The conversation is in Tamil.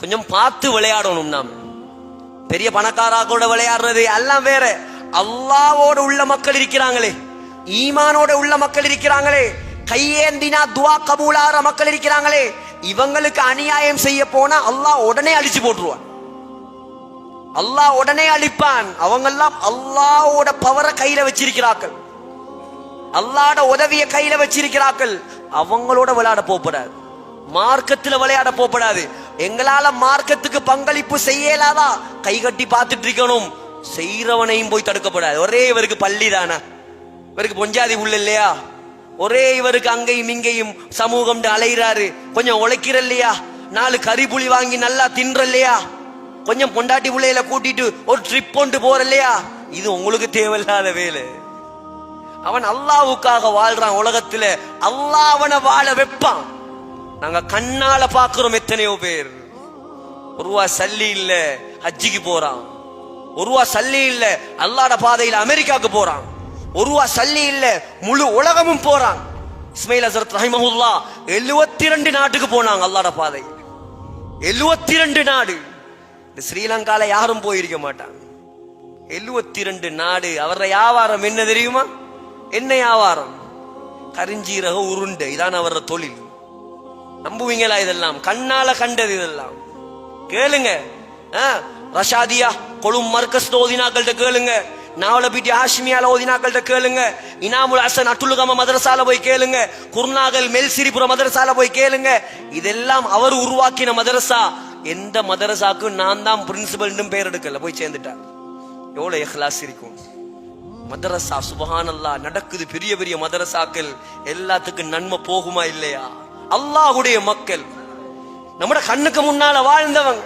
கொஞ்சம் பார்த்து விளையாடணும் நாம். பெரிய பணக்காரா கூட விளையாடுறது எல்லாம் வேற. அல்லாவோட உள்ள மக்கள் இருக்கிறாங்களே. ஈமானோட உள்ள மக்கள் இருக்கிறாங்களே. கையேந்தினா துவா கபூலாற மக்கள் இருக்கிறாங்களே. இவங்களுக்கு அநியாயம் செய்ய போனா அல்லாஹ் உடனே அழிச்சு போட்டுருவான். அல்லாஹ் உடனே அழிப்பான். அவங்கெல்லாம் அல்லாவோட பவரை கையில வச்சிருக்கிறார்கள். அல்லாட உதவிய கையில வச்சிருக்கிறார்கள். அவங்களோட விளையாட போகப்படாது. மார்க்கத்துல விளையாட போகப்படாது. எங்களால மார்க்கத்துக்கு பங்களிப்பு செய்யலாதா கை கட்டி பார்த்துட்டு இருக்கணும். செய்யறவனையும் போய் தடுக்கப்படாது. ஒரே இவருக்கு பள்ளி தானே. இவருக்கு பொஞ்சாதி உள்ள இல்லையா? ஒரே இவருக்கு அங்கேயும் இங்கேயும் சமூகம் அலைகிறாரு கொஞ்சம் உழைக்கிற இல்லையா? நாலு கறி புளி வாங்கி நல்லா தின்ற இல்லையா? கொஞ்சம் பொண்டாட்டி பிள்ளையில கூட்டிட்டு ஒரு ட்ரிப் கொண்டு போற இல்லையா? இது உங்களுக்கு தேவையில்லாத வேலை. அவன் அல்லாவுக்காக வாழ்றான் உலகத்துல. அல்லாஹ் அவனை வாழ வைப்பான். நாங்க கண்ணால பாக்குறோம் எத்தனையோ பேர். ஒருவா சல்லி இல்ல ஹஜ்ஜிக்கு போறான். ஒருவா சல்லி இல்ல அல்லாட பாதையில அமெரிக்காவுக்கு போறான். ஒருவா சல்லி இல்ல முழு உலகமும் போறான். இஸ்மாயில் அசரத் ரஹிமஹுல்லா எழுவத்தி ரெண்டு நாட்டுக்கு போனாங்க அல்லாட பாதை. எழுவத்தி ரெண்டு நாடு. இந்த ஸ்ரீலங்கால யாரும் போயிருக்க மாட்டாங்க. எழுவத்தி ரெண்டு நாடு. அவர வியாபாரம் என்ன தெரியுமா? என்ன வியாபாரம் கரிஞ்சீரக உருண்டை. இதான் அவர தொழில். நம்புவீங்களா இதெல்லாம்? கண்ணால கண்டது இதெல்லாம். கேளுங்க. ஆ, ரஷாதியா கொழும் மர்க்கஸ் ஓதினாக்கள்கிட்ட கேளுங்க. நாவலபீட்டி ஹாஷ்மியால ஓதினாக்கள்கிட்ட கேளுங்க. இனாமுல் ஹசன் அட்டுலுகம மதரசால போய் கேளுங்க. குர்நாகல் மெல்சிரிபுர மதரசால போய் கேளுங்க. இதெல்லாம் அவர் உருவாக்கின மதரசா. எந்த மதரசாக்கும் நான் தான் பிரின்சிபல் பேர் எடுக்கல. போய் சேர்ந்துட்டார் எவ்வளவு எஹ்லாஸ் இருக்கும். மதரசா சுபஹானல்லா நடக்குது பெரிய பெரிய மதரசாக்கள். எல்லாத்துக்கும் நன்மை போகுமா இல்லையா? அல்லாஹ்வுடைய மக்கள். நம்மட கண்ணுக்கு முன்னால வாழ்ந்தவங்க.